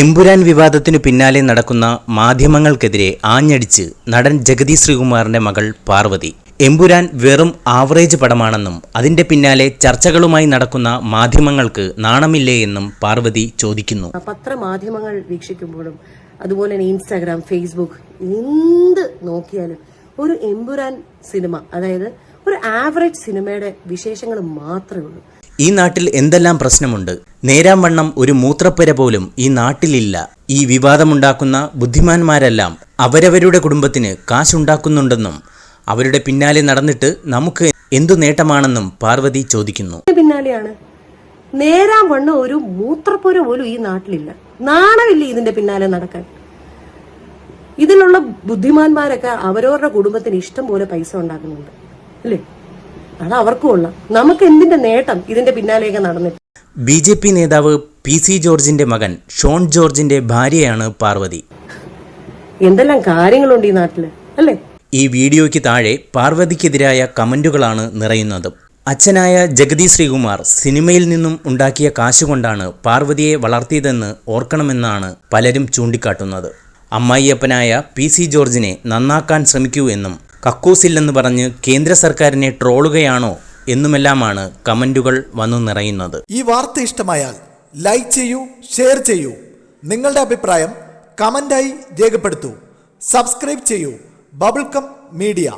എമ്പുരാൻ വിവാദത്തിനു പിന്നാലെ നടക്കുന്ന മാധ്യമങ്ങൾക്കെതിരെ ആഞ്ഞടിച്ച് നടൻ ജഗതി ശ്രീകുമാറിന്റെ മകൾ പാർവതി. എമ്പുരാൻ വെറും ആവറേജ് പടമാണെന്നും അതിന്റെ പിന്നാലെ ചർച്ചകളുമായി നടക്കുന്ന മാധ്യമങ്ങൾക്ക് നാണമില്ലേ എന്നും പാർവതി ചോദിക്കുന്നു. പത്രമാധ്യമങ്ങൾ വീക്ഷിക്കുമ്പോഴും അതുപോലെ തന്നെ ഇൻസ്റ്റാഗ്രാം ഫേസ്ബുക്ക് എന്ത് നോക്കിയാലും ഒരു എമ്പുരാൻ സിനിമ അതായത് ഒരു ആവറേജ് സിനിമയുടെ വിശേഷങ്ങൾ മാത്രമേ ഉള്ളൂ. ഈ നാട്ടിൽ എന്തെല്ലാം പ്രശ്നമുണ്ട്? നേരാം വണ്ണം ഒരു മൂത്രപ്പുര പോലും ഈ നാട്ടിലില്ല. ഈ വിവാദമുണ്ടാക്കുന്ന ബുദ്ധിമാന്മാരെല്ലാം അവരവരുടെ കുടുംബത്തിന് കാശുണ്ടാക്കുന്നുണ്ടെന്നും അവരുടെ പിന്നാലെ നടന്നിട്ട് നമുക്ക് എന്തു നേട്ടമാണെന്നും പാർവതി ചോദിക്കുന്നു. പിന്നാലെയാണ്. നേരാം വണ്ണം ഒരു മൂത്രപ്പുര പോലും ഈ നാട്ടിലില്ല. നാണമില്ല ഇതിന്റെ പിന്നാലെ നടക്കാൻ? ഇതിലുള്ള ബുദ്ധിമാന്മാരൊക്കെ അവരവരുടെ കുടുംബത്തിന് ഇഷ്ടം പോലെ പൈസ ഉണ്ടാക്കുന്നുണ്ട്. അല്ലേ? അത് അവർക്കും ഉള്ള. നമുക്ക് എന്തിന്റെ നേട്ടം ഇതിന്റെ പിന്നാലെയൊക്കെ നടന്നിട്ട്? ബി ജെ പി നേതാവ് പി സി ജോർജിന്റെ മകൻ ഷോൺ ജോർജിന്റെ ഭാര്യയാണ് പാർവതി. എന്തെല്ലാം കാര്യങ്ങളുണ്ട് ഈ നാട്ടിൽ അല്ലേ? ഈ വീഡിയോയ്ക്ക് താഴെ പാർവതിക്കെതിരായ കമന്റുകളാണ് നിറയുന്നത്. അച്ഛനായ ജഗതി ശ്രീകുമാർ സിനിമയിൽ നിന്നും ഉണ്ടാക്കിയ കാശുകൊണ്ടാണ് പാർവതിയെ വളർത്തിയതെന്ന് ഓർക്കണമെന്നാണ് പലരും ചൂണ്ടിക്കാട്ടുന്നത്. അമ്മായിയപ്പനായ പി സി ജോർജിനെ നന്നാക്കാൻ ശ്രമിക്കൂ എന്നും കക്കൂസില്ലെന്ന് പറഞ്ഞ് കേന്ദ്ര സർക്കാരിനെ ട്രോളുകയാണോ എന്നുമെല്ലാമാണ് കമന്റുകൾ വന്നു നിറയുന്നത്. ഈ വാർത്ത ഇഷ്ടമായാൽ ലൈക്ക് ചെയ്യൂ ഷെയർ ചെയ്യൂ. നിങ്ങളുടെ അഭിപ്രായം കമന്റായി രേഖപ്പെടുത്തൂ. സബ്സ്ക്രൈബ് ചെയ്യൂ. Bubblegum Media.